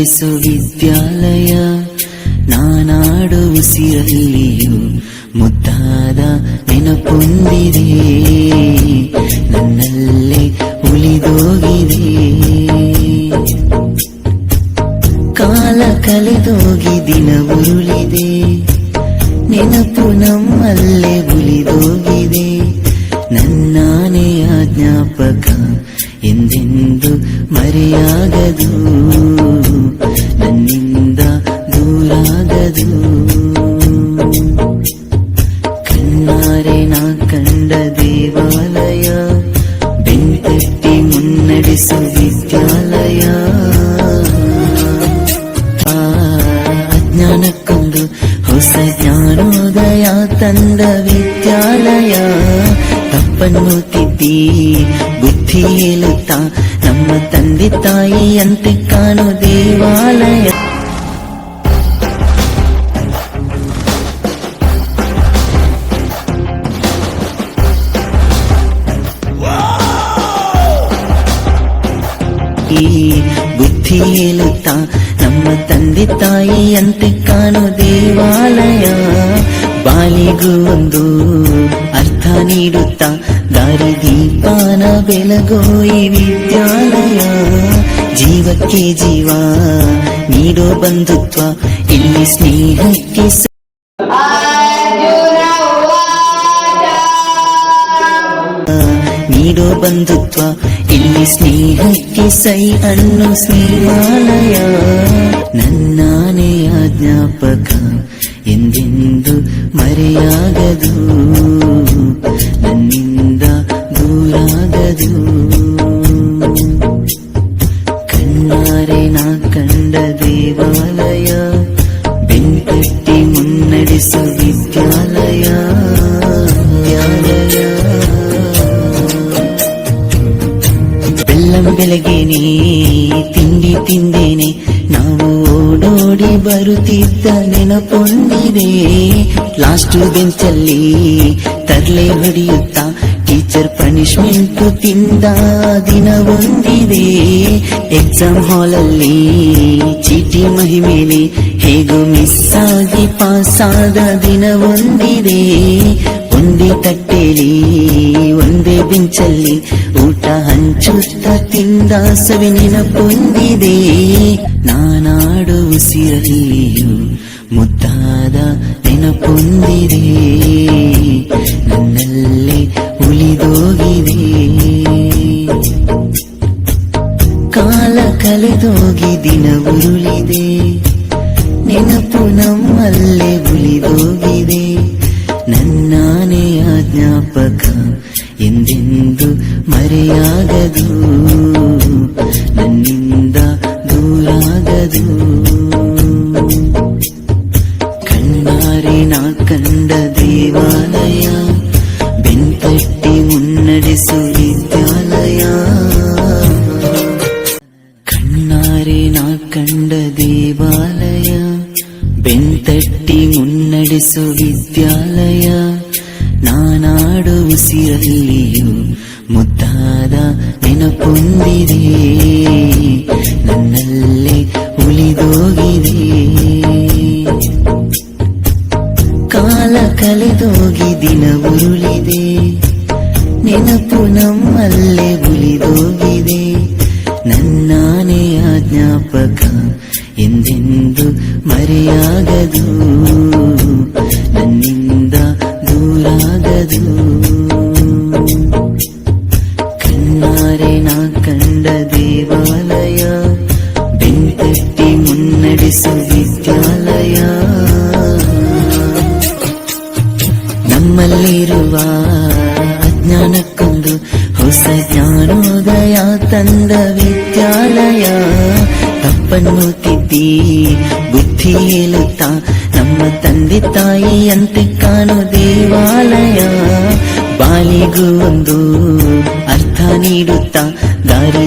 ಮುನ್ನಡೆಸು ವಿದ್ಯಾಲಯ ನಾನಾಡು ಉಸಿರಲ್ಲಿಯೂ ಮುದ್ದಾದ ನೆನಪೊಂದಿದೆ. ನನ್ನಲ್ಲೇ ಉಳಿದೋಗಿದೆ. ಕಾಲ ಕಳೆದೋಗಿ ದಿನ ಉರುಳಿದೆ. ನೆನಪು ನಮ್ಮಲ್ಲೇ ಉಳಿದೋಗಿದೆ. ನನ್ನಾನೆಯ ಜ್ಞಾಪಕ ಎಂದೆಂದು ಮರೆಯಾಗದು. ಜ್ಞಾನೋದಯ ತಂದ ವಿದ್ಯಾಲಯ ತಪ್ಪನ್ನು ತಿದ್ದಿ ಬುದ್ಧಿ ಹೇಳುತ್ತಾ ನಮ್ಮ ತಂದೆ ತಾಯಿಯಂತೆ ಕಾಣೋ ದೇವಾಲಯ ಈ ಬುದ್ಧಿ ಹೇಳುತ್ತಾ ನಮ್ಮ ತಂದೆ ತಾಯಿಯಂತೆ ಕಾಣೋ ದೇವಾಲಯ ಬಾಲಿಗೂ ಒಂದು ಅರ್ಥ ನೀಡುತ್ತಾ ದಾರಿ ದೀಪಾನ ಬೆಳಗೋ ಈ ವಿದ್ಯಾಲಯ ಜೀವಕ್ಕೆ ಜೀವ ನೀಡೋ ಬಂಧುತ್ವ ಇಲ್ಲಿ ಸ್ನೇಹಕ್ಕೆ ಸ- ನೀಡೋ ಬಂಧುತ್ವ ಇಲ್ಲಿ ಸ್ನೇಹಕ್ಕೆ ಸೈ ಅನ್ನು ಸ್ನೇಹಾಲಯ ನನ್ನಾನೆಯ ತಿಂದೇನೆ. ನಾವು ಓಡೋಡಿ ಬರುತ್ತಿದ್ದ ನೆನಪೊಂದಿದೆ. ಲಾಸ್ಟ್ ಬೆಂಚಲ್ಲಿ ತರ್ಲೆ ಹೊಡೆಯುತ್ತಾ ಟೀಚರ್ ಪನಿಷ್ಮೆಂಟ್ ತಿಂದ ದಿನ ಒಂದಿದೆ ಎಕ್ಸಾಮ್ ಹಾಲಲ್ಲಿ ಚೀಟಿ ಮಹಿಮೇಲೆ ಹೇಗೂ ಮಿಸ್ ಆಗಿ ಪಾಸ್ ಆದ ದಿನ ಒಂದಿದೆ ಒಂದೇ ತಟ್ಟೆಲಿ, ಒಂದೇ ಬೆಂಚಲ್ಲಿ ಊಟ ಹಂಚುತ್ತ ತಿಂದ ಸವಿ ನೆನಪೊಂದಿದೆ. ನಾನಾಡು ಉಸಿರಲ್ಲಿಯೂ ಮುದ್ದಾದ ನೆನಪೊಂದಿದೆ. ನನ್ನಲ್ಲಿ ಉಳಿದೋಗಿದೆ. ಕಾಲ ಕಳೆದೋಗಿ ದಿನ ಉರುಳಿದೆ. ನೆನಪು ನಮ್ಮಲ್ಲೇ ಉಳಿದೋಗಿದೆ. ನನ್ನಾನೆಯ ಜ್ಞಾಪಕ ಮರೆಯಾಗದು ನನ್ನಿಂದ ದೂರಾಗದು ಕಣ್ಣಾರೆ ನಾ ಕಂಡ ದೇವಾಲಯ ಬೆಂತಟ್ಟಿ ಮುನ್ನಡೆಸು ವಿದ್ಯಾಲಯ ಕಣ್ಣಾರೆ ನಾ ಕಂಡ ದೇವಾಲಯ ಬೆಂತಟ್ಟಿ ಮುನ್ನಡೆಸು ವಿದ್ಯಾಲಯ ನಾನಾಡು ಉಸಿರಲ್ಲಿಯೂ ಮುದ್ದಾದ ನೆನಪೊಂದಿದೆ. ನನ್ನಲ್ಲೇ ಉಳಿದೋಗಿದೆ. ಕಾಲ ಕಳೆದೋಗಿ ದಿನ ಉರುಳಿದೆ. ನೆನಪು ನಮ್ಮಲ್ಲೇ ಉಳಿದೋಗಿದೆ. ನನ್ನಾನೆಯ ಜ್ಞಾಪಕ ಎಂದೆಂದು ಮರೆಯಾಗದು. ನಮ್ಮಲ್ಲಿರುವ ಅಜ್ಞಾನಕ್ಕೊಂದು ಹೊಸ ಜ್ಞಾನೋದಯ ತಂದ ವಿದ್ಯಾಲಯ. ತಪ್ಪನ್ನು ತಿದ್ದಿ ಬುದ್ಧಿ ಹೇಳುತ್ತಾ ನಮ್ಮ ತಂದೆ ತಾಯಿಯಂತೆ ಕಾಣೋ ದೇವಾಲಯ. ಬಾಲಿಗೂ ಒಂದು ಅರ್ಥ ನೀಡುತ್ತಾ ದಾರಿ